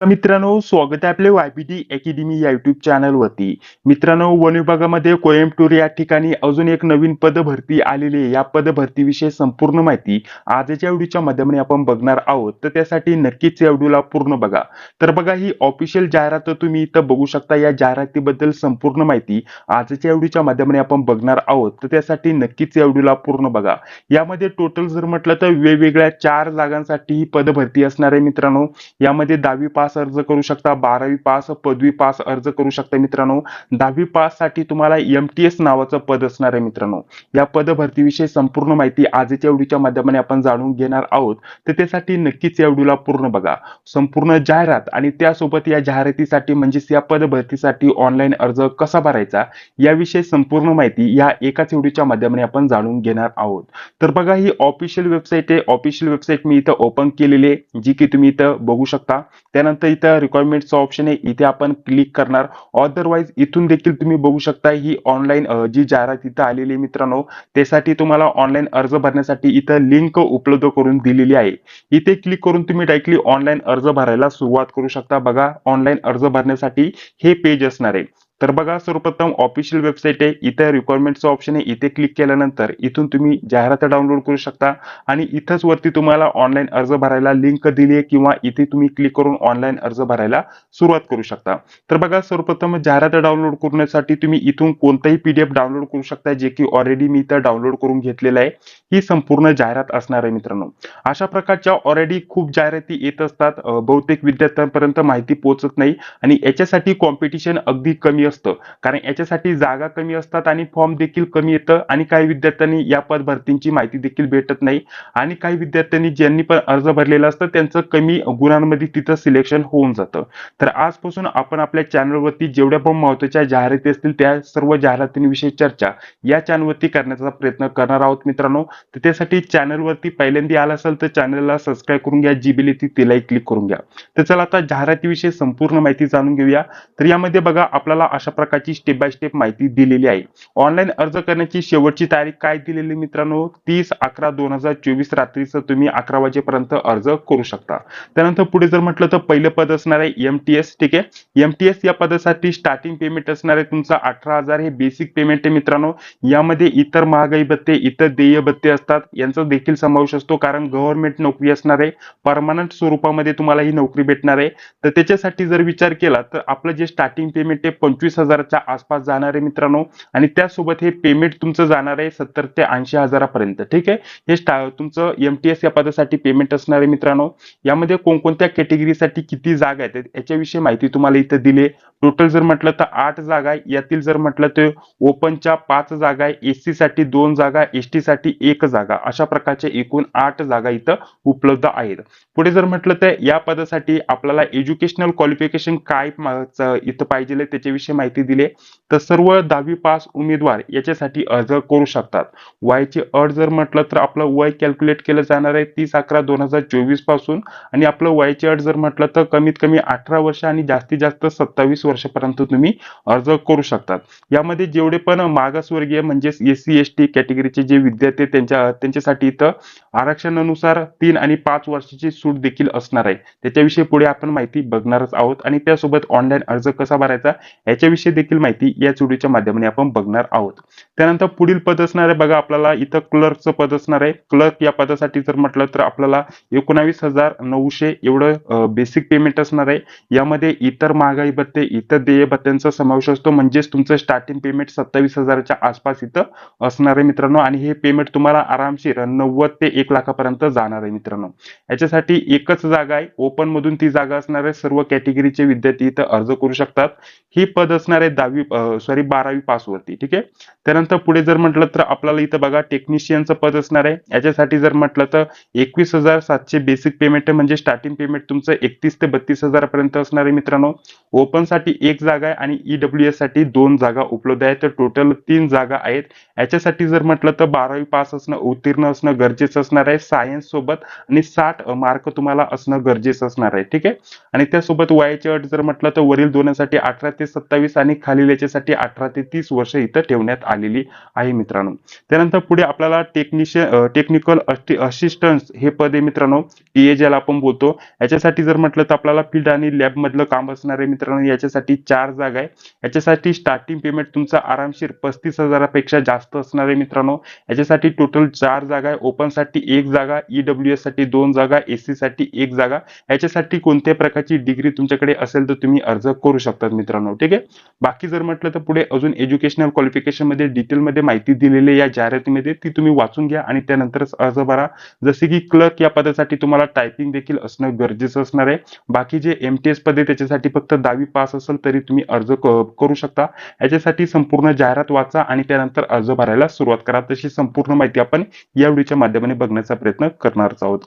मित्रांनो स्वागत आहे आपले वायपीटी अकॅडमी या युट्यूब चॅनलवरती मित्रांनो वन विभागामध्ये कोयंबटूर या ठिकाणी अजून एक नवीन पद भरती आलेली आहे. या पद भरतीविषयी संपूर्ण माहिती आजच्या व्हिडिओच्या माध्यमाने आपण बघणार आहोत. तर त्यासाठी नक्कीच या व्हिडिओला पूर्ण बघा. तर बघा ही ऑफिशियल जाहिरात तुम्ही इथं बघू शकता. या जाहिरातीबद्दल संपूर्ण माहिती आजच्या व्हिडिओच्या माध्यमाने आपण बघणार आहोत. तर त्यासाठी नक्कीच या व्हिडिओला पूर्ण बघा. यामध्ये टोटल जर म्हटलं तर वेगवेगळ्या चार जागांसाठी ही पद भरती असणार आहे मित्रांनो. यामध्ये दहावी पास अर्ज करू शकता बारावी पास पदवी पास अर्ज करू शकता मित्रांनो. दहावी पाससाठी तुम्हाला एम टी एस नावाचं पद असणार आहे मित्रांनो. या पद भरतीविषयी संपूर्ण माहिती आजच्या एवढीच्या माध्यमाने आपण जाणून घेणार आहोत. तर त्यासाठी नक्कीच या व्हिडिओला पूर्ण बघा. संपूर्ण जाहिरात आणि त्यासोबत या जाहिरातीसाठी म्हणजेच या पद भरतीसाठी ऑनलाईन अर्ज कसा भरायचा याविषयी संपूर्ण माहिती या एकाच व्हिडिओच्या माध्यमाने आपण जाणून घेणार आहोत. तर बघा ही ऑफिशियल वेबसाईट आहे. ऑफिशियल वेबसाईट मी इथं ओपन केलेली आहे जी की तुम्ही इथं बघू शकता. त्यानंतर इथं रिक्वायरमेंटचं ऑप्शन आहे इथे आपण क्लिक करणार. अदरवाईज इथून देखील तुम्ही बघू शकता ही ऑनलाईन जी जाहिरात इथं आलेली आहे मित्रांनो त्यासाठी तुम्हाला ऑनलाईन अर्ज भरण्यासाठी इथं लिंक उपलब्ध करून दिलेली आहे. इथे क्लिक करून तुम्ही डायरेक्टली ऑनलाईन अर्ज भरायला सुरुवात करू शकता. बघा ऑनलाईन अर्ज भरण्यासाठी हे पेज असणार आहे. तर बघा सर्वप्रथम ऑफिशियल वेबसाईट आहे. इथे रिक्वायरमेंटचं ऑप्शन आहे. इथे क्लिक केल्यानंतर इथून तुम्ही जाहिरात डाउनलोड करू शकता. आणि इथंच वरती तुम्हाला ऑनलाईन अर्ज भरायला लिंक दिली आहे किंवा इथे तुम्ही क्लिक करून ऑनलाईन अर्ज भरायला सुरुवात करू शकता. तर बघा सर्वप्रथम जाहिरात डाउनलोड करण्यासाठी तुम्ही इथून कोणताही पीडीएफ डाउनलोड करू शकता जे की ऑलरेडी मी इथं डाउनलोड करून घेतलेलं आहे. ही संपूर्ण जाहिरात असणार आहे मित्रांनो. अशा प्रकारच्या ऑलरेडी खूप जाहिराती येत असतात. बहुतेक विद्यार्थ्यांपर्यंत माहिती पोहोचत नाही. आणि याच्यासाठी कॉम्पिटिशन अगदी कमी असतं. कारण याच्यासाठी जागा कमी असतात आणि फॉर्म देखील कमी येतं आणि काही विद्यार्थ्यांनी या पद भरतींची माहिती देखील भेटत नाही. आणि काही विद्यार्थ्यांनी ज्यांनी पण अर्ज भरलेला असतं त्यांचं कमी गुणांमध्ये तिथं सिलेक्शन होऊन जातं. तर आजपासून आपण आपल्या चॅनलवरती जेवढ्या पण महत्त्वाच्या जाहिराती असतील त्या सर्व जाहिरातींविषयी चर्चा या चॅनलवरती करण्याचा प्रयत्न करणार आहोत मित्रांनो. तर त्यासाठी चॅनलवरती पहिल्यांदा आला असेल तर चॅनलला सबस्क्राईब करून घ्या जी बिल येते तिलाही क्लिक करून घ्या. तर चला आता जाहिरातीविषयी संपूर्ण माहिती जाणून घेऊया. तर यामध्ये बघा आपल्याला अशा प्रकारची स्टेप बाय स्टेप माहिती दिलेली आहे. ऑनलाईन अर्ज करण्याची शेवटची तारीख काय दिलेली मित्रांनो? तीस अकरा दोन हजार चोवीस रात्रीचं तुम्ही अकरा वाजेपर्यंत अर्ज करू शकता. त्यानंतर पुढे जर म्हटलं तर पहिलं पद असणार आहे एम टी एस ठीक आहे? एम टी एस या पदासाठी स्टार्टिंग पेमेंट असणार आहे तुमचं अठरा हजार हे बेसिक पेमेंट आहे मित्रांनो. यामध्ये इतर महागाई भत्ते इतर देय भत्ते असतात. यांचा देखील समावेश असतो कारण गव्हर्नमेंट नोकरी असणार आहे. परमनंट स्वरूपामध्ये तुम्हाला ही नोकरी भेटणार आहे. तर त्याच्यासाठी जर विचार केला तर आपलं जे स्टार्टिंग पेमेंट आहे पंचवीस हजाराच्या आसपास जाणार आहे मित्रांनो. आणि त्यासोबत हे पेमेंट तुमचं जाणार आहे सत्तर ते ऐंशी हजारापर्यंत. ठीक आहे? हे तुमचं एम टी एस या पदासाठी पेमेंट असणार आहे मित्रांनो. यामध्ये कोणकोणत्या कॅटेगरीसाठी किती जागा आहेत? याच्याविषयी माहिती तुम्हाला इथं दिली टोटल जर म्हटलं तर आठ जागा आहे. यातील जर म्हटलं तर ओपनच्या पाच जागा आहे. एससी साठी दोन जागा एस टी साठी एक जागा. अशा प्रकारच्या एकूण आठ जागा इथं उपलब्ध आहेत. पुढे जर म्हटलं तर या पदासाठी आपल्याला एज्युकेशनल क्वालिफिकेशन काय इथं पाहिजे त्याच्याविषयी माहिती दिली तर सर्व दहावी पास उमेदवार याच्यासाठी अर्ज करू शकतात. वयाची अट जर म्हटलं तर आपलं वय कॅल्क्युलेट केलं जाणार आहे तीस अकरा दोन हजार चोवीसपासून आणि आपलं वयाची अट जर म्हटलं तर कमीत कमी अठरा वर्ष आणि जास्तीत जास्त सत्तावीस वर्षापर्यंत तुम्ही अर्ज करू शकतात. यामध्ये जेवढे पण मागासवर्गीय म्हणजेच एस सी एस टी कॅटेगरीचे जे विद्यार्थी त्यांच्या त्यांच्यासाठी इथं आरक्षणानुसार तीन आणि पाच वर्षाची सूट देखील असणार आहे. त्याच्याविषयी पुढे आपण माहिती बघणारच आहोत आणि त्यासोबत ऑनलाईन अर्ज कसा भरायचा याच्या याच्याविषयी देखील माहिती या व्हिडिओच्या माध्यमाने आपण बघणार आहोत. त्यानंतर पुढील पद असणार आहे बघा आपल्याला इथं क्लर्कचं पद असणार आहे. क्लर्क या पदासाठी जर म्हटलं तर आपल्याला एकोणावीस हजार नऊशे एवढं बेसिक पेमेंट असणार आहे. यामध्ये इतर महागाई भत्ते इतर देय भत्त्यांचा समावेश असतो. म्हणजेच तुमचं स्टार्टिंग पेमेंट सत्तावीस हजाराच्या आसपास इथं असणार आहे मित्रांनो. आणि हे पेमेंट तुम्हाला आरामशीर नव्वद ते एक लाखापर्यंत जाणार आहे मित्रांनो. याच्यासाठी एकच जागा आहे. ओपन मधून ती जागा असणार आहे. सर्व कॅटेगरीचे विद्यार्थी इथं अर्ज करू शकतात. ही पद असणार आहे दहावी सॉरी बारावी पास वरती ठीक आहे? त्यानंतर पुढे जर म्हटलं तर आपल्याला इथं बघा टेक्निशियनचं पद असणार आहे. याच्यासाठी जर म्हटलं तर एकवीस हजार सातशे बेसिक पेमेंट म्हणजे स्टार्टिंग पेमेंट तुमचं एकतीस ते बत्तीस हजारापर्यंत असणार आहे मित्रांनो. ओपनसाठी एक जागा आहे आणि ईडब्ल्यू एससाठी दोन जागा उपलब्ध आहेत. तर टोटल तीन जागा आहेत. याच्यासाठी जर म्हटलं तर बारावी पास असणं उत्तीर्ण असणं गरजेचं असणार आहे. सायन्स सोबत आणि साठ मार्क तुम्हाला असणं गरजेचं असणार आहे ठीक आहे? आणि त्यासोबत वयाची अट जर म्हटलं तर वरील दोन्हीसाठी अठरा ते सत्तावीस सत्तावीस आणि खालील याच्यासाठी अठरा ते तीस वर्ष इथं ठेवण्यात आलेली आहे मित्रांनो. त्यानंतर पुढे आपल्याला टेक्निशियन टेक्निकल असिस्टन्स हे पद आहे मित्रांनो टीए ज्याला आपण बोलतो. याच्यासाठी जर म्हटलं तर आपल्याला फील्ड आणि लॅब मधलं काम असणार आहे मित्रांनो. याच्यासाठी चार जागा आहे. याच्यासाठी स्टार्टिंग पेमेंट तुमचा आरामशीर पस्तीस हजारापेक्षा जास्त असणार आहे मित्रांनो. याच्यासाठी टोटल चार जागा आहे. ओपनसाठी एक जागा ईडब्ल्यू एससाठी दोन जागा एससी साठी एक जागा. याच्यासाठी कोणत्या प्रकारची डिग्री तुमच्याकडे असेल तर तुम्ही अर्ज करू शकतात मित्रांनो. ठीक आहे? बाकी जर म्हटलं तर पुढे अजून एज्युकेशनल क्वालिफिकेशनमध्ये डिटेलमध्ये माहिती दिलेली या जाहिरातीमध्ये ती तुम्ही वाचून घ्या आणि त्यानंतरच अर्ज भरा जसे की क्लर्क या पदासाठी तुम्हाला टायपिंग देखील असणं गरजेचं असणार आहे. बाकी जे एम टी एस पदे त्याच्यासाठी फक्त दहावी पास असेल तरी तुम्ही अर्ज करू शकता. याच्यासाठी संपूर्ण जाहिरात वाचा आणि त्यानंतर अर्ज भरायला सुरुवात करा. तशी संपूर्ण माहिती आपण या व्हिडिओच्या माध्यमाने बघण्याचा प्रयत्न करणारच आहोत.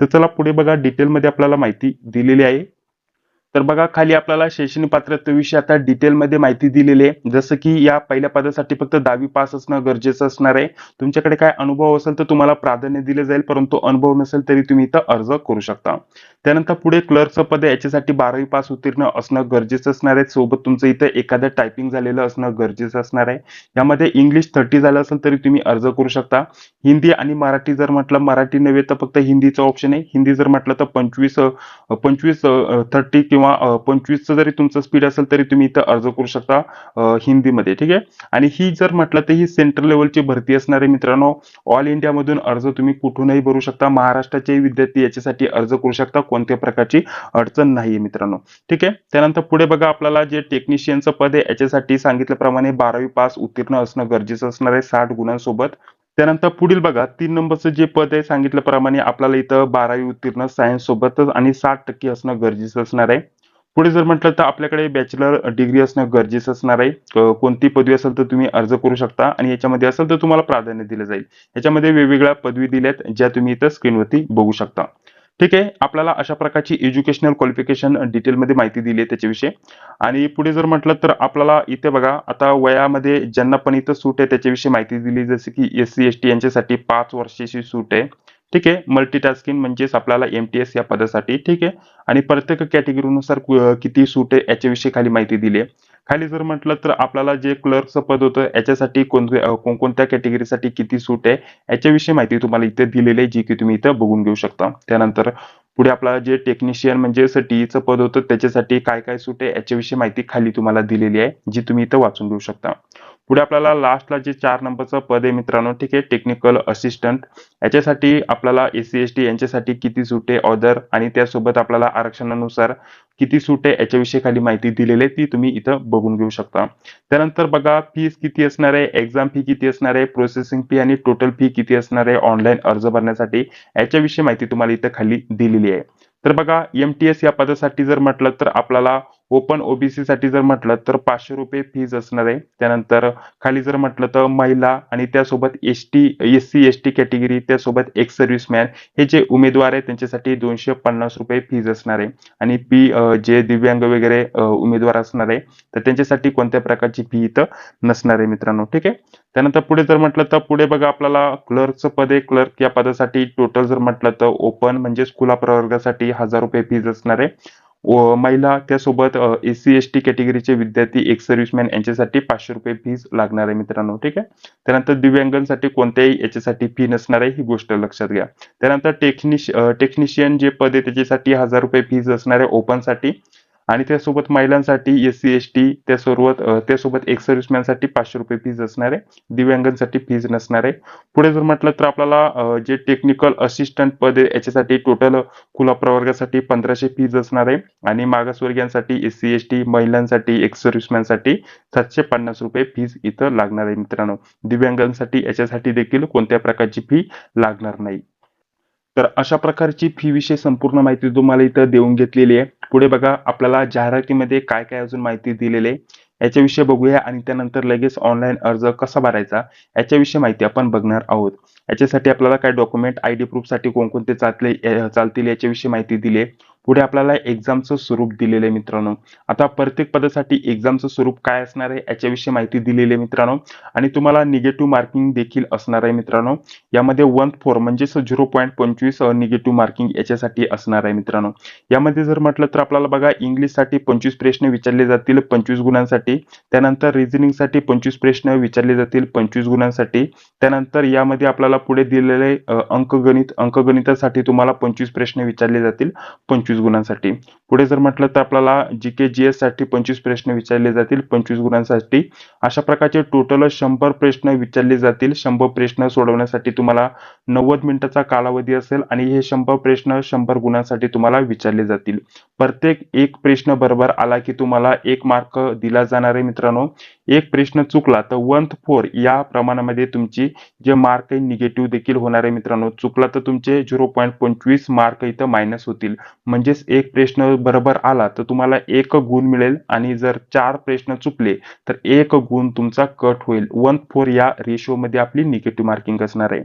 तर चला पुढे बघा. डिटेलमध्ये आपल्याला माहिती दिलेली आहे. तर बघा खाली आपल्याला शैक्षणिक पात्रतेविषयी आता डिटेलमध्ये माहिती दिलेली आहे. जसं की या पहिल्या पदासाठी फक्त दहावी पास असणं गरजेचं असणार आहे. तुमच्याकडे काय अनुभव असेल तर तुम्हाला प्राधान्य दिले जाईल परंतु अनुभव नसेल तरी तुम्ही इथं अर्ज करू शकता. त्यानंतर पुढे क्लर्कचं पद याच्यासाठी बारावी पास उत्तीर्ण असणं गरजेचं असणार आहे. सोबत तुमचं इथं एखादं टायपिंग झालेलं असणं गरजेचं असणार आहे. यामध्ये इंग्लिश थर्टी झालं असेल तरी तुम्ही अर्ज करू शकता. हिंदी आणि मराठी जर म्हटलं मराठी नव्हे तर फक्त हिंदीचं ऑप्शन आहे. हिंदी जर म्हटलं तर पंचवीस पंचवीस थर्टी किंवा किंवा पंचवीसचं जरी तुमचं स्पीड असेल तरी तुम्ही इथं अर्ज करू शकता हिंदीमध्ये ठीक आहे? आणि ही जर म्हटलं तर ही सेंट्रल लेवलची भरती असणारे मित्रांनो ऑल इंडियामधून अर्ज तुम्ही कुठूनही भरू शकता महाराष्ट्राचे विद्यार्थी याच्यासाठी अर्ज करू शकता कोणत्या प्रकारची अडचण नाहीये मित्रांनो ठीक आहे? त्यानंतर पुढे बघा आपल्याला जे टेक्निशियनचं पद आहे याच्यासाठी सांगितल्याप्रमाणे बारावी पास उत्तीर्ण असणं गरजेचं असणार आहे साठ गुणांसोबत त्यानंतर पुढील बघा तीन नंबरचं जे पद आहे सांगितल्याप्रमाणे आपल्याला इथं बारावी उत्तीर्ण सायन्स सोबतच आणि साठ टक्के असणं गरजेचं असणार आहे. पुढे जर म्हटलं तर आपल्याकडे बॅचलर डिग्री असणं गरजेचं असणार आहे. कोणती पदवी असेल तर तुम्ही अर्ज करू शकता आणि याच्यामध्ये असेल तर तुम्हाला प्राधान्य दिलं जाईल. याच्यामध्ये वेगवेगळ्या पदवी दिल्यात ज्या तुम्ही इथं स्क्रीनवरती बघू शकता. ठीक आहे आपल्याला अशा प्रकारची एज्युकेशनल क्वालिफिकेशन डिटेलमध्ये माहिती दिली आहे त्याच्याविषयी. आणि पुढे जर म्हटलं तर आपल्याला इथे बघा आता वयामध्ये ज्यांना पण इथं सूट आहे त्याच्याविषयी माहिती दिली जसे की एस सी एस टी यांच्यासाठी पाच वर्षाची सूट आहे. ठीक आहे मल्टीटास्किंग म्हणजेच आपल्याला एम टी एस या पदासाठी. ठीक आहे आणि प्रत्येक कॅटेगरीनुसार किती सूट आहे याच्याविषयी खाली माहिती दिली आहे. खाली जर म्हटलं तर आपल्याला जे क्लर्कचं पद होतं याच्यासाठी कोणत्या कोणकोणत्या कॅटेगरीसाठी किती सूट आहे याच्याविषयी माहिती तुम्हाला इथे दिलेली आहे जी की तुम्ही इथं बघून घेऊ शकता. त्यानंतर पुढे आपल्याला जे टेक्निशियन म्हणजे टीईचं पद होतं त्याच्यासाठी काय काय सूट आहे याच्याविषयी माहिती खाली तुम्हाला दिलेली आहे जी तुम्ही इथं वाचून घेऊ शकता. पुढे आपल्याला लास्टला जे चार नंबरचं पद आहे मित्रांनो ठीक आहे टेक्निकल असिस्टंट याच्यासाठी आपल्याला एस सी एस टी यांच्यासाठी किती सूट आहे ऑदर आणि त्यासोबत आपल्याला आरक्षणानुसार किती सूट आहे याच्याविषयी खाली माहिती दिलेली आहे ती तुम्ही इथं बघून घेऊ शकता. त्यानंतर बघा फीस किती असणार आहे एक्झाम फी किती असणार आहे प्रोसेसिंग फी आणि टोटल फी किती असणार आहे ऑनलाईन अर्ज भरण्यासाठी याच्याविषयी माहिती तुम्हाला इथं खाली दिलेली आहे. तर बघा एम टी एस या पदासाठी जर म्हटलं तर आपल्याला ओपन ओबीसी साठी जर म्हटलं तर पाचशे रुपये फीज असणार आहे. त्यानंतर खाली जर म्हटलं तर महिला आणि त्यासोबत S T S C S T category त्यासोबत एक सर्व्हिसमॅन हे जे उमेदवार आहे त्यांच्यासाठी दोनशे पन्नास रुपये फीज असणार आहे. आणि पी जे दिव्यांग वगैरे उमेदवार असणार आहे तर त्यांच्यासाठी कोणत्या प्रकारची फी इथं नसणार आहे मित्रांनो. ठीक आहे? त्यानंतर पुढे जर म्हटलं तर पुढे बघा आपल्याला क्लर्कचं पद आहे. क्लर्क या पदासाठी टोटल जर म्हटलं तर ओपन म्हणजे खुला प्रवर्गासाठी हजार रुपये फीज असणार आहे. महिला त्यासोबत एस सी एस टी कॅटेगरीचे विद्यार्थी एक सर्व्हिसमॅन यांच्यासाठी पाचशे रुपये फीज लागणार आहे मित्रांनो ठीक आहे? त्यानंतर दिव्यांगांसाठी कोणत्याही याच्यासाठी फी नसणार आहे ही गोष्ट लक्षात घ्या. त्यानंतर टेक्निश टेक्निशियन जे पद आहे त्याच्यासाठी हजार रुपये फीज असणार आहे ओपनसाठी. आणि त्यासोबत महिलांसाठी एस सी एस टी त्यासोबत त्यासोबत एक सर्व्हिसमॅनसाठी पाचशे रुपये फीज असणार आहे. दिव्यांगांसाठी फीज नसणार आहे. पुढे जर म्हटलं तर आपल्याला जे टेक्निकल असिस्टंट पद आहे याच्यासाठी टोटल खुला प्रवर्गासाठी पंधराशे फीज असणार आहे. आणि मागासवर्गीयांसाठी एस सी एस टी महिलांसाठी एक सर्व्हिसमॅनसाठी सातशे पन्नास रुपये फीज इथं लागणार आहे मित्रांनो. दिव्यांगांसाठी याच्यासाठी देखील कोणत्या प्रकारची फी लागणार नाही. तर अशा प्रकारची फी विषयी संपूर्ण माहिती तुम्हाला इथं देऊन घेतलेली आहे. पुढे बघा आपल्याला जाहिरातीमध्ये काय काय अजून माहिती दिलेली आहे. याच्याविषयी बघूया आणि त्यानंतर लगेच ऑनलाईन अर्ज कसा भरायचा याच्याविषयी माहिती आपण बघणार आहोत. याच्यासाठी आपल्याला काय डॉक्युमेंट आय डी प्रूफसाठी कोणकोणते चालले चालतील याच्याविषयी माहिती दिली आहे. पुढे आपल्याला एक्झामचं स्वरूप दिलेलं आहे मित्रांनो. आता प्रत्येक पदासाठी एक्झामचं स्वरूप काय असणार आहे याच्याविषयी माहिती दिलेली आहे मित्रांनो. आणि तुम्हाला निगेटिव्ह मार्किंग देखील असणार आहे मित्रांनो. यामध्ये वन फोर म्हणजेच झिरो पॉईंट पंचवीस निगेटिव्ह मार्किंग याच्यासाठी असणार आहे मित्रांनो. यामध्ये जर म्हटलं तर आपल्याला बघा इंग्लिशसाठी पंचवीस प्रश्न विचारले जातील पंचवीस गुणांसाठी. त्यानंतर रिझनिंगसाठी पंचवीस प्रश्न विचारले जातील पंचवीस गुणांसाठी. त्यानंतर यामध्ये आपल्याला पुढे दिलेले अंकगणित अंकगणितासाठी तुम्हाला पंचवीस प्रश्न विचारले जातील पंचवीस पंचवीस गुणांसाठी. पुढे जर म्हटलं तर आपल्याला जी के जी एससाठी पंचवीस प्रश्न विचारले जातील. पंचवीस गुणांसाठी अशा प्रकारचे टोटल शंभर प्रश्न विचारले जातील. शंभर प्रश्न सोडवण्यासाठी तुम्हाला नव्वद मिनिटाचा कालावधी असेल आणि हे शंभर प्रश्न शंभर गुणांसाठी तुम्हाला विचारले जातील. प्रत्येक एक प्रश्न बरोबर आला की तुम्हाला एक मार्क दिला जाणार आहे मित्रांनो. एक प्रश्न चुकला तर वन फोर या प्रमाणामध्ये तुमची जे मार्क आहे निगेटिव्ह देखील होणार आहे मित्रांनो. चुकला तर तुमचे झिरो पॉईंट पंचवीस मार्क इथं मायनस होतील. म्हणजे म्हणजेच एक प्रश्न बरोबर आला तर तुम्हाला एक गुण मिळेल. आणि जर चार प्रश्न चुकले तर एक गुण तुमचा कट होईल. वन फोर या रेशोमध्ये आपली निगेटिव्ह मार्किंग असणार आहे.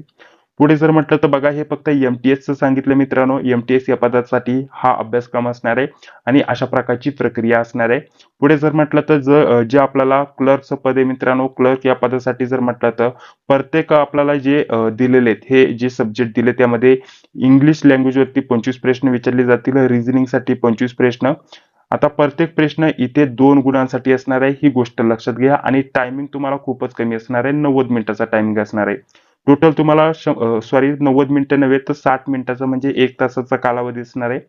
पुढे जर म्हटलं तर बघा हे फक्त एमटीएसचं सांगितलं मित्रांनो. एमटीएस या पदासाठी हा अभ्यासक्रम असणार आहे आणि अशा प्रकारची प्रक्रिया असणार आहे. पुढे जर म्हटलं तर जर जे आपल्याला क्लर्कचं पद आहे मित्रांनो क्लर्क या पदासाठी जर म्हटलं तर प्रत्येक आपल्याला जे दिलेले आहेत हे जे सब्जेक्ट दिले त्यामध्ये इंग्लिश लँग्वेजवरती पंचवीस प्रश्न विचारले जातील रिझनिंगसाठी पंचवीस प्रश्न. आता प्रत्येक प्रश्न इथे दोन गुणांसाठी असणार आहे ही गोष्ट लक्षात घ्या. आणि टायमिंग तुम्हाला खूपच कमी असणार आहे नव्वद मिनिटाचा टायमिंग असणार आहे. टोटल तुम्हाला सॉरी नव्वद मिनिटं नव्हे तर साठ मिनिटाचा म्हणजे एक तासाचा कालावधी असणार आहे.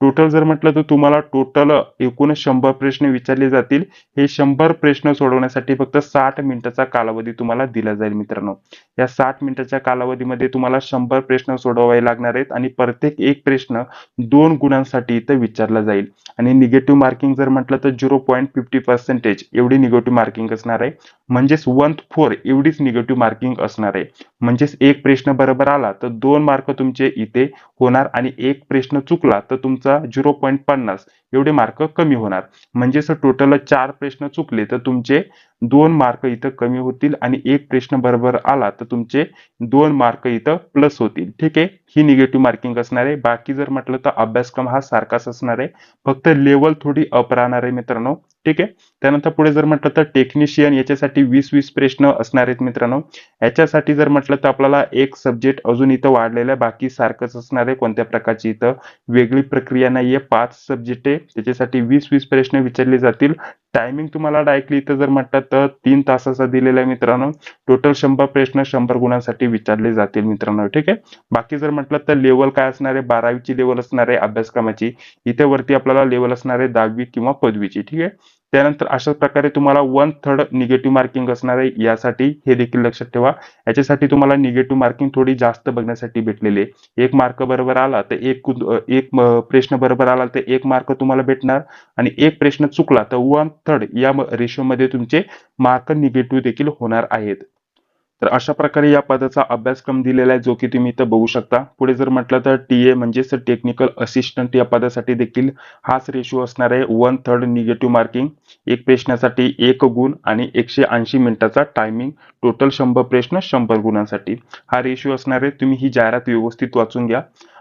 टोटल जर म्हटलं तर तुम्हाला टोटल एकूण शंभर प्रश्न विचारले जातील. हे शंभर प्रश्न सोडवण्यासाठी फक्त साठ मिनिटाचा कालावधी तुम्हाला दिला जाईल मित्रांनो. या साठ मिनिटाच्या कालावधीमध्ये तुम्हाला शंभर प्रश्न सोडवावे लागणार आहेत आणि प्रत्येक एक प्रश्न दोन गुणांसाठी इथं विचारला जाईल. आणि निगेटिव्ह मार्किंग जर म्हटलं तर झिरो पॉईंट फिफ्टी पर्सेंटेज एवढी निगेटिव्ह मार्किंग असणार आहे. म्हणजेच वन फोर एवढीच निगेटिव्ह मार्किंग असणार आहे. म्हणजेच एक प्रश्न बरोबर आला तर दोन मार्क तुमचे इथे होणार आणि एक प्रश्न चुकला तर तुमचा झिरो पॉईंट पन्नास. एवढे मार्क कमी होणार. म्हणजेच टोटल चार प्रश्न चुकले तर तुमचे दोन मार्क इथं कमी होतील आणि एक प्रश्न बरोबर आला तर तुमचे दोन मार्क इथं प्लस होतील. ठीक आहे? ही निगेटिव्ह मार्किंग असणार आहे. बाकी जर म्हटलं तर अभ्यासक्रम हा सारखाच असणार आहे. फक्त लेवल थोडी अप राहणार आहे मित्रांनो. ठीक आहे? त्यानंतर पुढे जर म्हटलं तर टेक्निशियन याच्यासाठी वीस वीस प्रश्न असणार आहेत मित्रांनो. याच्यासाठी जर म्हटलं तर आपल्याला एक सब्जेक्ट अजून इथं वाढलेला आहे. बाकी सारखंच असणार आहे. कोणत्या प्रकारची इथं वेगळी प्रक्रिया नाहीये. पाच सब्जेक्ट आहे. त्याच्यासाठी वीस वीस प्रश्न विचारले जातील. टायमिंग तुम्हाला डायरेक्टली इथं जर म्हटलं तर तीन तासाचा दिलेला आहे मित्रांनो. टोटल शंभर प्रश्न शंभर गुणांसाठी विचारले जातील मित्रांनो ठीक आहे? बाकी जर म्हटलं तर लेवल काय असणार आहे? बारावीची लेवल असणार आहे अभ्यासक्रमाची. इथे वरती आपल्याला लेवल असणार आहे दहावी किंवा पदवीची ठीक आहे? त्यानंतर अशा प्रकारे तुम्हाला वन थर्ड निगेटिव्ह मार्किंग असणार आहे यासाठी हे देखील लक्षात ठेवा. याच्यासाठी तुम्हाला निगेटिव्ह मार्किंग थोडी जास्त बघण्यासाठी भेटलेली आहे. एक मार्क बरोबर आला तर एक एक प्रश्न बरोबर आला तर एक मार्क तुम्हाला भेटणार. आणि एक प्रश्न चुकला तर वन थर्ड या रेशोमध्ये तुमचे मार्क निगेटिव्ह देखील होणार आहेत. तर अशा प्रकारे या पदाचा अभ्यासक्रम दिलेला आहे जो की तुम्ही इथं बघू शकता. पुढे जर म्हटलं तर टी ए म्हणजेच टेक्निकल असिस्टंट या पदासाठी देखील हाच रेशो असणार आहे. वन थर्ड निगेटिव्ह मार्किंग एक प्रश्नासाठी एक गुण आणि एकशे ऐंशी मिनिटाचा टायमिंग टोटल शंभर प्रश्न शंभर गुणांसाठी. हा रेशिओ असणार आहे तुम्ही ही जाहिरात व्यवस्थित वाचून घ्या.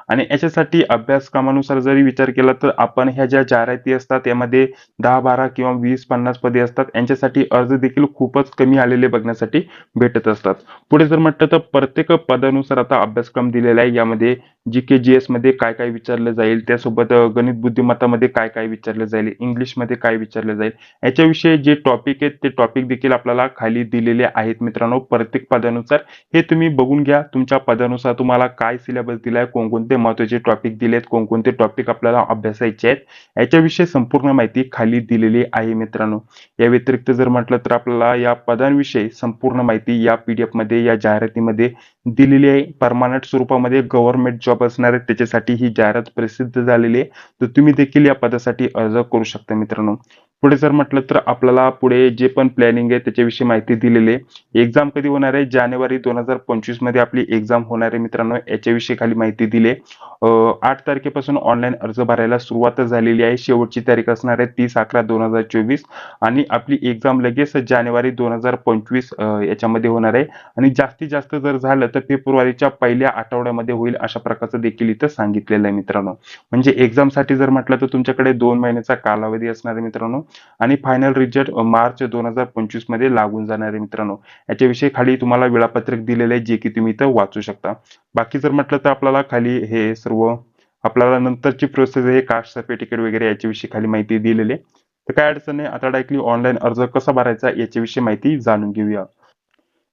आणि याच्यासाठी अभ्यासक्रमानुसार जरी विचार केला तर आपण ह्या ज्या जाहिराती असतात यामध्ये दहा बारा किंवा वीस पन्नास पदे असतात. यांच्यासाठी अर्ज देखील खूपच कमी आलेले बघण्यासाठी भेटत असतात. पुढे जर म्हटलं तर प्रत्येक पदानुसार आता अभ्यासक्रम दिलेला आहे. यामध्ये जी के जी एसमध्ये काय काय विचारलं जाईल त्यासोबत गणित बुद्धिमत्तामध्ये काय काय विचारलं जाईल इंग्लिशमध्ये काय विचारलं जाईल याच्याविषयी जे टॉपिक आहेत ते टॉपिक देखील आपल्याला खाली दिलेले आहेत मित्रांनो प्रत्येक पदानुसार हे तुम्ही बघून घ्या. तुमच्या पदानुसार तुम्हाला काय सिलेबस दिलाय कोणकोणते महत्त्वाचे टॉपिक दिलेत कोणकोणते टॉपिक आपल्याला अभ्यासायचे आहेत याच्याविषयी संपूर्ण माहिती खाली दिलेली आहे मित्रांनो. या व्यतिरिक्त जर म्हटलं तर आपल्याला या पदांविषयी संपूर्ण माहिती या पीडीएफमध्ये या जाहिरातीमध्ये दिलेली आहे. परमानंट स्वरूपामध्ये गव्हर्नमेंट जॉब असणार आहे त्याच्यासाठी ही जाहिरात प्रसिद्ध झालेली आहे. तर तुम्ही देखील या पदासाठी अर्ज करू शकता मित्रांनो. पुढे जर म्हटलं तर आपल्याला पुढे जे पण प्लॅनिंग आहे त्याच्याविषयी माहिती दिलेली आहे. एक्झाम कधी होणार आहे? जानेवारी दोन हजार पंचवीसमध्ये आपली एक्झाम होणार आहे मित्रांनो. याच्याविषयी खाली माहिती दिली आहे. आठ तारखेपासून ऑनलाईन अर्ज भरायला सुरुवात झालेली आहे. शेवटची तारीख असणार आहे तीस अकरा दोन हजार चोवीस आणि आपली एक्झाम लगेच जानेवारी दोन हजार पंचवीस याच्यामध्ये होणार आहे. आणि जास्तीत जास्त जर झालं तर फेब्रुवारीच्या पहिल्या आठवड्यामध्ये होईल अशा प्रकारचं देखील इथं सांगितलेलं आहे मित्रांनो. म्हणजे एक्झामसाठी जर म्हटलं तर तुमच्याकडे दोन महिन्याचा कालावधी असणार आहे मित्रांनो. आणि फायनल रिझल्ट मार्च दोन हजार पंचवीसमध्ये लागून जाणार आहे मित्रांनो. याच्याविषयी खाली तुम्हाला वेळापत्रक दिलेलं आहे जे की तुम्ही इथं वाचू शकता. बाकी जर म्हटलं तर आपल्याला खाली हे सर्व आपल्याला नंतरची प्रोसेस आहे कास्ट सर्टिफिकेट वगैरे याच्याविषयी खाली माहिती दिलेली आहे. तर काय अडचण नाही आता डायरेक्टली ऑनलाईन अर्ज कसा भरायचा याच्याविषयी माहिती जाणून घेऊया.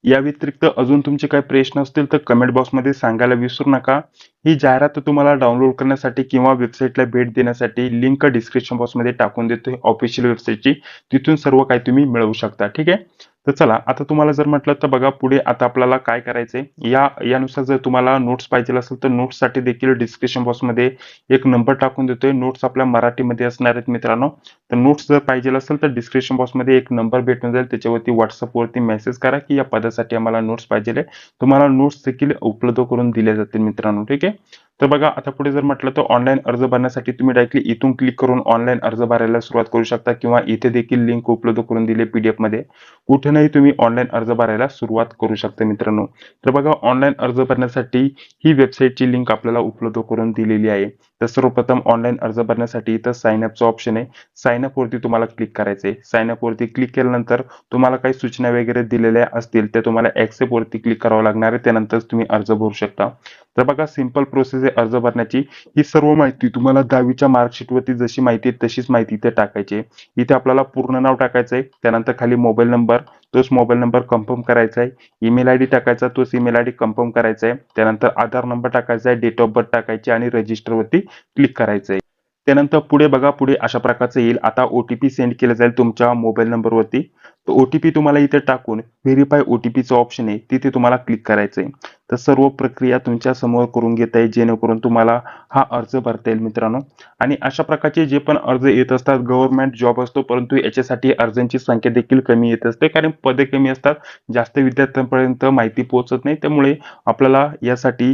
या व्यतिरिक्त अजून तुमचे काही प्रश्न असतील तर कमेंट बॉक्समध्ये सांगायला विसरू नका. ही जाहिरात तुम्हाला डाउनलोड करण्यासाठी किंवा वेबसाईटला भेट देण्यासाठी लिंक डिस्क्रिप्शन बॉक्समध्ये टाकून देतो ऑफिशियल वेबसाईटची तिथून सर्व काही तुम्ही मिळवू शकता. ठीक आहे? तर चला आता तुम्हाला जर म्हटलं तर बघा पुढे आता आपल्याला काय करायचंय? या यानुसार जर तुम्हाला नोट्स पाहिजे असेल तर नोट्ससाठी देखील डिस्क्रिप्शन बॉक्समध्ये एक नंबर टाकून देतोय. नोट्स आपल्या मराठीमध्ये असणार आहेत मित्रांनो. तर नोट्स जर पाहिजे असेल तर डिस्क्रिप्शन बॉक्समध्ये एक नंबर भेटून जाईल. त्याच्यावरती व्हॉट्सअपवरती मेसेज करा की या पदासाठी आम्हाला नोट्स पाहिजे तुम्हाला नोट्स देखील उपलब्ध करून दिले जातील मित्रांनो. ठीक आहे? तर बघा आता पुढे जर म्हटलं तर ऑनलाईन अर्ज भरण्यासाठी तुम्ही डायरेक्टली इथून क्लिक करून ऑनलाईन अर्ज भरायला सुरुवात करू शकता किंवा इथे देखील लिंक उपलब्ध करून दिली पीडीएफमध्ये. कुठूनही तुम्ही ऑनलाईन अर्ज भरायला सुरुवात करू शकता मित्रांनो. तर बघा ऑनलाईन अर्ज भरण्यासाठी ही वेबसाईटची लिंक आपल्याला उपलब्ध करून दिलेली आहे. तर सर्वप्रथम ऑनलाईन अर्ज भरण्यासाठी इथं साइन ऑप्शन आहे. साइन अप वरती तुम्हाला क्लिक करायचं आहे. साइन अप वरती क्लिक केल्यानंतर तुम्हाला काही सूचना वगैरे दिलेल्या असतील त्या तुम्हाला ऍक्सेप्ट वरती क्लिक करावं लागणार आहे. त्यानंतर तुम्ही अर्ज भरू शकता. तर बघा सिंपल प्रोसेस आहे अर्ज भरण्याची. ही सर्व माहिती तुम्हाला दहावीच्या मार्कशीटवरती जशी माहिती आहे तशीच माहिती इथे टाकायची आहे. इथे आपल्याला पूर्ण नाव टाकायचं आहे. त्यानंतर खाली मोबाईल नंबर तोच मोबाईल नंबर कन्फर्म करायचा आहे. ईमेल आय डी टाकायचा तोच ईमेल आय डी कन्फर्म करायचा आहे. त्यानंतर आधार नंबर टाकायचा आहे. डेट ऑफ बर्थ टाकायची आणि रजिस्टर वरती क्लिक करायचं आहे त्यानंतर पुढे बघा पुढे अशा प्रकारचं येईल. आता ओटीपी सेंड केलं जाईल तुमच्या मोबाईल नंबरवरती तर ओटीपी तुम्हाला इथे टाकून व्हेरीफाय ओटीपीचं ऑप्शन आहे. तिथे तुम्हाला क्लिक करायचं आहे तर सर्व प्रक्रिया तुमच्यासमोर करून घेता येईल जेणेकरून तुम्हाला हा अर्ज भरता येईल मित्रांनो. आणि अशा प्रकारचे जे पण अर्ज येत असतात गव्हर्नमेंट जॉब असतो परंतु याच्यासाठी अर्जांची संख्या देखील कमी येत असते कारण पदे कमी असतात. जास्त विद्यार्थ्यांपर्यंत माहिती पोहोचत नाही त्यामुळे आपल्याला यासाठी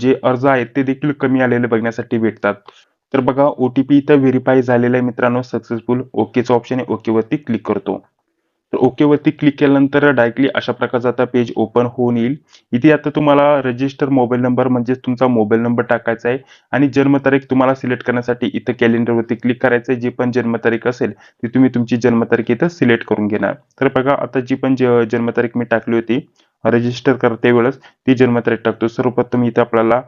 जे अर्ज आहेत ते देखील कमी आलेले बघण्यासाठी भेटतात. तर बघा ओटीपी इथं व्हेरीफाय झालेलं आहे मित्रांनो सक्सेसफुल ओकेचं ऑप्शन आहे ओके वरती क्लिक करतो. तर ओके वरती क्लिक केल्यानंतर डायरेक्टली अशा प्रकारचा आता पेज ओपन होऊन येईल. इथे आता तुम्हाला रजिस्टर मोबाईल नंबर म्हणजेच तुमचा मोबाईल नंबर टाकायचा आहे आणि जन्मतारीख तुम्हाला सिलेक्ट करण्यासाठी इथं कॅलेंडरवरती क्लिक करायचं आहे. जी पण जन्मतारीख असेल ती तुम्ही तुमची जन्मतारीख इथं सिलेक्ट करून घेणार. तर बघा आता जी पण जन्मतारीख मी टाकली होती रजिस्टर करते वेळेस ती जन्मतारीख टाकतो. सर्वप्रथम इथे आपल्याला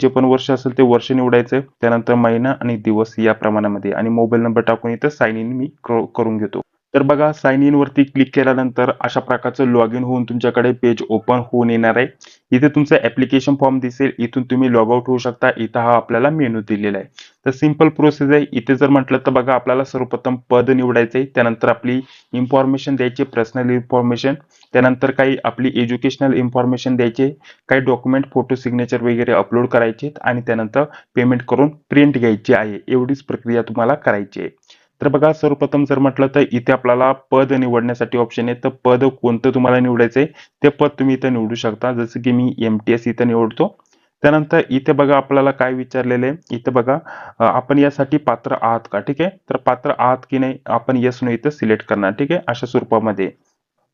जे पण वर्ष असेल ते वर्ष निवडायचं त्यानंतर महिना आणि दिवस या प्रमाणामध्ये. आणि मोबाईल नंबर टाकून इथं साइन इन मी करून घेतो. तर बघा साइन इन वरती क्लिक केल्यानंतर अशा प्रकारचं लॉग इन होऊन तुमच्याकडे पेज ओपन होऊन येणार आहे. इथे तुमचा ऍप्लिकेशन फॉर्म दिसेल इथून तुम्ही लॉग आउट होऊ शकता. इथं हा आपल्याला मेनू दिलेला आहे. तर सिंपल प्रोसेस आहे. इथे जर म्हटलं तर बघा आपल्याला सर्वप्रथम पद निवडायचं आहे. त्यानंतर आपली इन्फॉर्मेशन द्यायची पर्सनल इन्फॉर्मेशन त्यानंतर काही आपली एज्युकेशनल इन्फॉर्मेशन द्यायचे काही डॉक्युमेंट फोटो सिग्नेचर वगैरे अपलोड करायचे आणि त्यानंतर पेमेंट करून प्रिंट घ्यायची आहे. एवढीच प्रक्रिया तुम्हाला करायची आहे. तर बघा सर्वप्रथम जर म्हटलं तर इथे आपल्याला पद निवडण्यासाठी ऑप्शन आहे. तर पद कोणतं तुम्हाला निवडायचंय ते पद तुम्ही इथं निवडू शकता. जसं की मी एम टी एस इथं निवडतो. त्यानंतर इथे बघा आपल्याला काय विचारलेलं आहे? इथे बघा आपण यासाठी पात्र आहात का? ठीक आहे? तर पात्र आहात की नाही आपण येस नो इथं सिलेक्ट करणार. ठीक आहे? अशा स्वरूपामध्ये.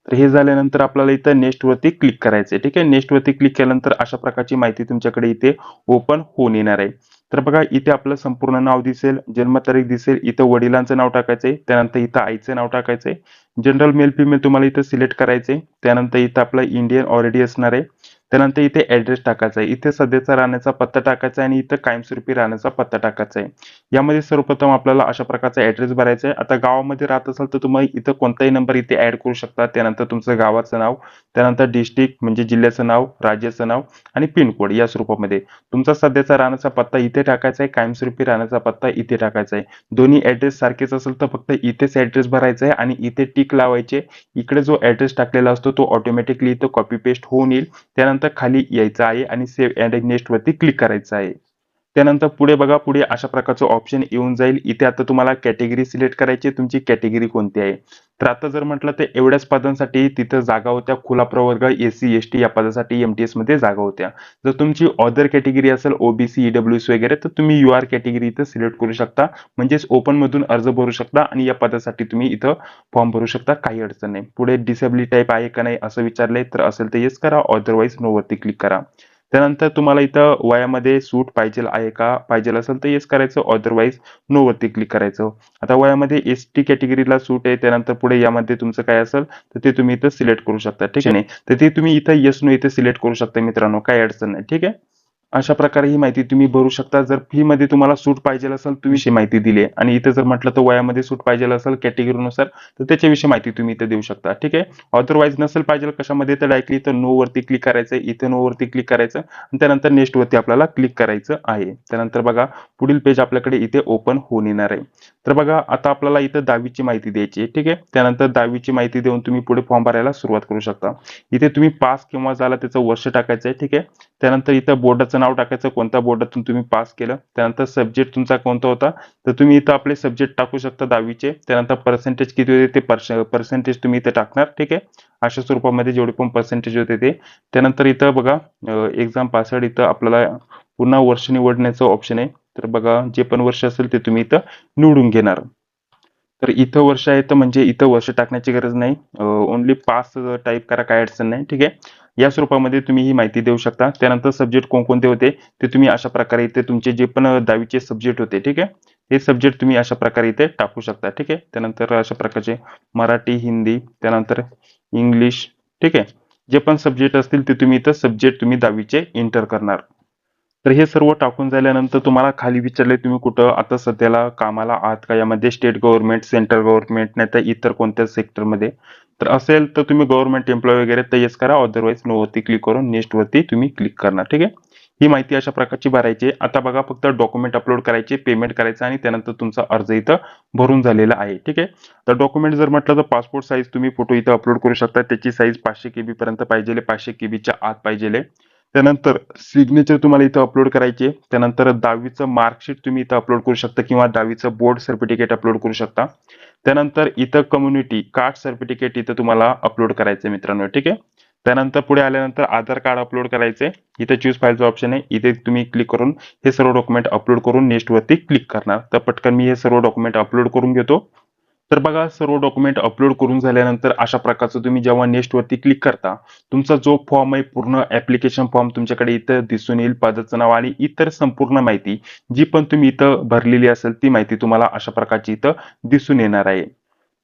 तर हे झाल्यानंतर आपल्याला इथं नेक्स्ट वरती क्लिक करायचं आहे. ठीक आहे? नेक्स्ट वरती क्लिक केल्यानंतर अशा प्रकारची माहिती तुमच्याकडे इथे ओपन होऊन येणार आहे. तर बघा इथे आपलं संपूर्ण नाव दिसेल जन्मतारीख दिसेल इथं वडिलांचं नाव टाकायचंय त्यानंतर इथं आईचं नाव टाकायचंय. जनरल मेल फिमेल तुम्हाला इथं सिलेक्ट करायचंय. त्यानंतर इथं आपलं इंडियन ऑलरेडी असणार आहे. त्यानंतर इथे ऍड्रेस टाकायचा आहे. इथे सध्याचा राहण्याचा पत्ता टाकायचा आहे आणि इथं कायमस्वरूपी राहण्याचा पत्ता टाकायचा आहे. यामध्ये सर्वप्रथम आपल्याला अशा प्रकारचा ऍड्रेस भरायचा आहे. आता गावामध्ये राहत असाल तर तुम्ही इथं कोणताही नंबर इथे ऍड करू शकता. त्यानंतर तुमचं गावाचं नाव त्यानंतर डिस्ट्रिक्ट म्हणजे जिल्ह्याचं नाव राज्याचं नाव आणि पिनकोड या स्वरूपामध्ये. तुमचा सध्याचा राहण्याचा पत्ता इथे टाकायचा आहे. कायमस्वरूपी राहण्याचा पत्ता इथे टाकायचा आहे. दोन्ही ऍड्रेस सारखेच असेल तर फक्त इथेच ऍड्रेस भरायचा आहे आणि इथे टिक लावायचे. इकडे जो ऍड्रेस टाकलेला असतो तो ऑटोमॅटिकली इथं कॉपी पेस्ट होऊन येईल. त्यानंतर खाली यायचं आहे आणि सेव्ह अँड नेक्स्ट वरती क्लिक करायचं आहे. त्यानंतर पुढे बघा पुढे अशा प्रकारचं ऑप्शन येऊन जाईल. इथे आता तुम्हाला कॅटेगरी सिलेक्ट करायची तुमची कॅटेगरी कोणती आहे? तर आता जर म्हटलं तर एवढ्याच पदांसाठी तिथं जागा होत्या. खुला प्रवर्ग एसी एस टी या पदासाठी एम टी मध्ये जागा होत्या. जर तुमची ऑदर कॅटेगरी असेल ओबीसी ईडब्ल्यू वगैरे तर तुम्ही यू आर कॅटेगरी इथं सिलेक्ट करू शकता. म्हणजेच ओपन मधून अर्ज भरू शकता आणि या पदासाठी तुम्ही इथं फॉर्म भरू शकता. काही अडचण नाही. पुढे डिसेबिलिटी टाईप आहे का नाही असं विचारलंय तर असेल तर येस करा. अदरवाईज नो वरती क्लिक करा. त्यानंतर तुम्हाला इथं वयामध्ये सूट पाहिजे आहे का? पाहिजे असेल तर येस करायचं. अदरवाईज नो वरती क्लिक करायचं. आता वयामध्ये एस टी कॅटेगरीला सूट आहे. त्यानंतर पुढे यामध्ये तुमचं काय असेल तर ते तुम्ही इथं सिलेक्ट करू शकता. ठीक आहे तर ते तुम्ही इथं येस नो इथे सिलेक्ट करू शकता मित्रांनो. काही अडचण नाही. ठीक आहे? अशा प्रकारे ही माहिती तुम्ही भरू शकता. जर फी मध्ये तुम्हाला सूट पाहिजे असेल तुम्ही माहिती दिली आहे. आणि इथे जर म्हटलं तर वयामध्ये सूट पाहिजे असेल कॅटेगरीनुसार तर त्याच्याविषयी माहिती तुम्ही इथे देऊ शकता. ठीक आहे? अदरवाईज नसेल पाहिजे कशामध्ये? तर डायरेक्टली इथं नो वरती क्लिक करायचं इथे नो वरती क्लिक करायचं. आणि त्यानंतर नेक्स्ट वरती आपल्याला क्लिक करायचं आहे. त्यानंतर बघा पुढील पेज आपल्याकडे इथे ओपन होऊन येणार आहे. तर बघा आता आपल्याला इथं दहावीची माहिती द्यायची आहे ठीक आहे? त्यानंतर दहावीची माहिती देऊन तुम्ही पुढे फॉर्म भरायला सुरुवात करू शकता. इथे तुम्ही पास किंवा झाला त्याचं वर्ष टाकायचं आहे ठीक आहे? त्यानंतर इथं बोर्डाचं नाव टाकायचं कोणत्या बोर्डातून तुम्ही पास केलं? त्यानंतर सब्जेक्ट तुमचा कोणता होता? तर तुम्ही इथं आपले सब्जेक्ट टाकू शकता दहावीचे. त्यानंतर पर्सेंटेज किती होते ते पर्सेंटेज तुम्ही इथे टाकणार ठीक आहे? अशा स्वरूपामध्ये जेवढे पण पर्सेंटेज होते ते. त्यानंतर इथं बघा एक्झाम पासवर्ड इथं आपल्याला पुन्हा वर्ष निवडण्याचं ऑप्शन आहे. तर बघा जे पण वर्ष असेल ते तुम्ही इथं निवडून घेणार. तर इथं वर्ष आहे तर म्हणजे इथं वर्ष टाकण्याची गरज नाही. ओनली पास टाईप करा काय अडचण नाही ठीक आहे? या स्वरूपामध्ये तुम्ही ही माहिती देऊ शकता. त्यानंतर सब्जेक्ट कोणकोणते होते ते तुम्ही अशा प्रकारे इथे तुमचे जे पण दहावीचे सब्जेक्ट होते ठीक आहे? हे सब्जेक्ट तुम्ही अशा प्रकारे इथे टाकू शकता ठीक आहे? त्यानंतर अशा प्रकारचे मराठी हिंदी त्यानंतर इंग्लिश ठीक आहे? जे पण सब्जेक्ट असतील ते तुम्ही इथं सब्जेक्ट तुम्ही दहावीचे एंटर करणार. तर हे सर्व टाकून झाल्यानंतर तुम्हाला खाली विचारले तुम्ही कुठं आता सध्याला कामाला आहात का? यामध्ये स्टेट गव्हर्नमेंट सेंट्रल गव्हर्नमेंट नाही तर इतर कोणत्या सेक्टरमध्ये तर असेल तर तुम्ही गव्हर्नमेंट एम्प्लॉय वगैरे तर येस करा. अदरवाईज नो वरती क्लिक करून नेक्स्ट वरती तुम्ही क्लिक करणार. ठीक आहे? ही माहिती अशा प्रकारची भरायची आता बघा फक्त डॉक्युमेंट अपलोड करायचे पेमेंट करायचं आणि त्यानंतर तुमचा अर्ज इथं भरून झालेला आहे. ठीक आहे? तर डॉक्युमेंट जर म्हटलं तर पासपोर्ट साईज तुम्ही फोटो इथं अपलोड करू शकता. त्याची साईज पाचशे के पर्यंत पाहिजे पाचशे केबीच्या आत पाहिजे त्यानंतर सिग्नेचर तुम्हाला इथं अपलोड करायचे. त्यानंतर दहावीचं मार्कशीट तुम्ही इथं अपलोड करू शकता किंवा दहावीचं बोर्ड सर्टिफिकेट अपलोड करू शकता. त्यानंतर इथं कम्युनिटी कार्ड सर्टिफिकेट इथं तुम्हाला अपलोड करायचं मित्रांनो ठीक आहे? त्यानंतर पुढे आल्यानंतर आधार कार्ड अपलोड करायचे इथे चूज फाईलचं ऑप्शन आहे. इथे तुम्ही क्लिक करून हे सर्व डॉक्युमेंट अपलोड करून नेक्स्ट वरती क्लिक करणार. तर पटकन मी हे सर्व डॉक्युमेंट अपलोड करून घेतो. तर बघा सर्व डॉक्युमेंट अपलोड करून झाल्यानंतर अशा प्रकारचं तुम्ही जेव्हा नेक्स्ट वरती क्लिक करता तुमचा जो फॉर्म आहे पूर्ण ऍप्लिकेशन फॉर्म तुमच्याकडे इथं दिसून येईल पदाचं नाव आणि इतर संपूर्ण माहिती जी पण तुम्ही इथं भरलेली असेल ती माहिती तुम्हाला अशा प्रकारची इथं दिसून येणार आहे.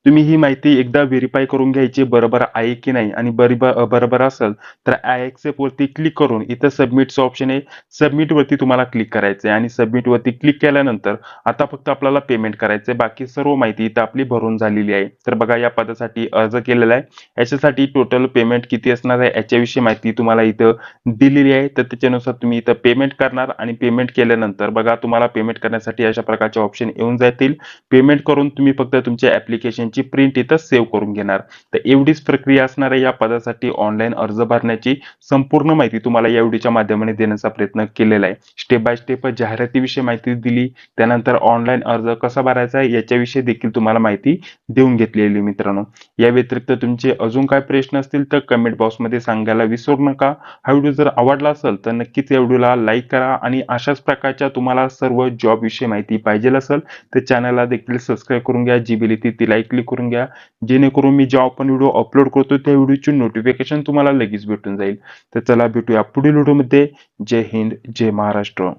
तुम्ही ही माहिती एकदा व्हेरीफाय करून घ्यायची बरोबर आहे की नाही? आणि बरोबर बरोबर असेल तर आय एक्सेप्ट वरती क्लिक करून इथं सबमिटचं ऑप्शन आहे. सबमिट वरती तुम्हाला क्लिक करायचं आहे आणि सबमिट वरती क्लिक केल्यानंतर आता फक्त आपल्याला पेमेंट करायचं आहे बाकी सर्व माहिती इथं आपली भरून झालेली आहे. तर बघा या पदासाठी अर्ज केलेला आहे. याच्यासाठी टोटल पेमेंट किती असणार आहे याच्याविषयी माहिती तुम्हाला इथं दिलेली आहे. तर त्याच्यानुसार तुम्ही इथं पेमेंट करणार आणि पेमेंट केल्यानंतर बघा तुम्हाला पेमेंट करण्यासाठी अशा प्रकारचे ऑप्शन येऊन जातील. पेमेंट करून तुम्ही फक्त तुमच्या ऍप्लिकेशन ची प्रिंट इथं सेव्ह करून घेणार. तर एवढीच प्रक्रिया असणार आहे या पदासाठी ऑनलाईन अर्ज भरण्याची संपूर्ण माहिती तुम्हाला या व्हिडिओच्या माध्यमाने देण्याचा प्रयत्न केलेला आहे. स्टेप बाय स्टेप जाहिरातीविषयी माहिती दिली त्यानंतर ऑनलाईन अर्ज कसा भरायचा आहे याच्याविषयी देखील तुम्हाला माहिती देऊन घेतलेली मित्रांनो. या व्यतिरिक्त तुमचे अजून काय प्रश्न असतील तर कमेंट बॉक्समध्ये सांगायला विसरू नका. हा व्हिडिओ जर आवडला असेल तर नक्कीच या व्हिडिओला लाईक करा आणि अशाच प्रकारच्या तुम्हाला सर्व जॉब विषयी माहिती पाहिजे असेल तर चॅनलला देखील सबस्क्राईब करून घ्या. जी बिली ती लाईक क्लिक करून घ्या. जेणेकरून मी जेव्हा आपण व्हिडिओ अपलोड करतो त्या व्हिडिओची नोटिफिकेशन तुम्हाला लगेच भेटून जाईल. तर चला भेटूया पुढील व्हिडिओमध्ये जय हिंद जय महाराष्ट्र.